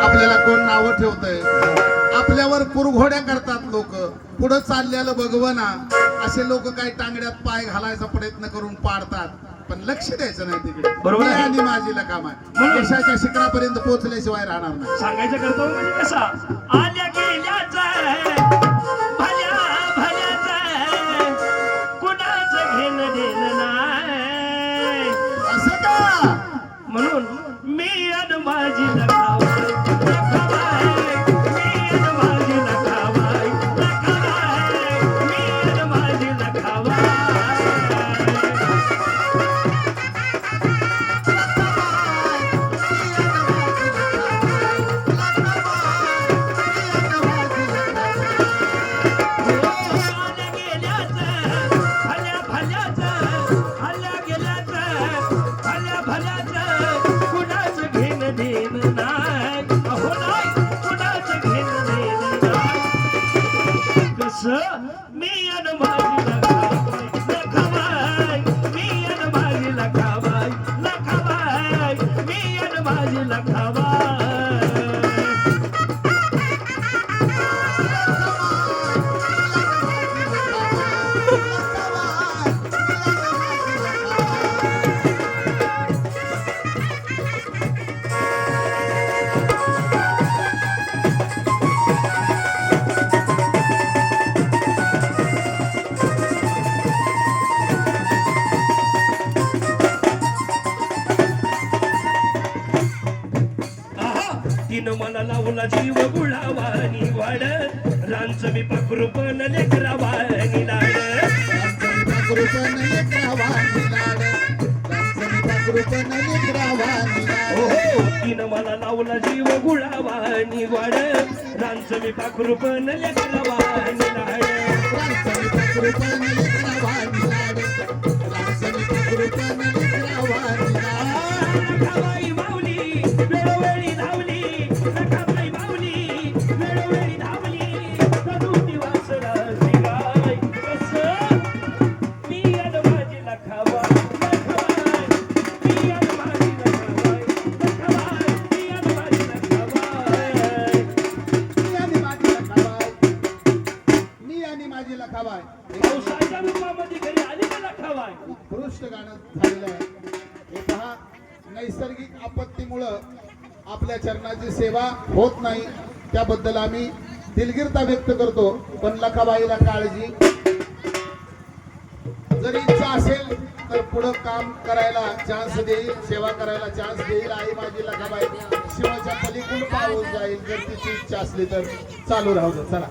आपल्याला कोण नावं ठेवतंय. आपल्यावर कुरघोड्या करतात लोक. पुढं चाललेलं बघवना असे लोक काही टांगड्यात पाय घालायचा प्रयत्न करून पाडतात. पण लक्ष द्यायचं नाही तिकडे. बरोबर आहे. आणि माझीला काम आहे यशाच्या शिखरापर्यंत पोहोचल्याशिवाय राहणार नाही. सांगायचं कर्तव्य म्हणजे कसा? आल्या गेल्याचा भल्या भल्याचा कुणाचं घेणं देणं नाही. असं का? म्हणून मी अन माझी लखावाय लखावाय मी अन माझी लखावाय लखावाय मी अन माझी लखावाय आल्या गेल्याचं, भल्या भल्याचं, आल्या गेल्याचं, भल्या भल्याचं, कुणाचं घेणं देणं नाही. अहो नाही, कुणाचं घेणं देणं नाही. कसं? मी अन माझी लखाबाई, लखाबाई, मी अन माझी लखाबाई, लखाबाई, मी अन माझी लखाबाई. आहा, तिनं मला लावला जीव गुळावानी वाड रांच मी पाखरू पण लेकरावानी लाड. हो हो. तिनं मला लावला जीव गुळावानी वाड रांच मी पाखरू पण लेकरावानी लाड. नकाबाई उत्कृष्ट गाणं झालेलं आहे. हे पहा नैसर्गिक आपत्तीमुळं आपल्या चरणाची सेवा होत नाही. त्याबद्दल आम्ही दिलगिरता व्यक्त करतो पण लखाबाईला काळजी. जर इच्छा असेल तर पुढं काम करायला चान्स देईल सेवा करायला चान्स देईल. आई माझी लखाबाई शिवाच्या पलीकडून पाहून जाईल. जर तिची इच्छा असली तर चालू राहू दे चला.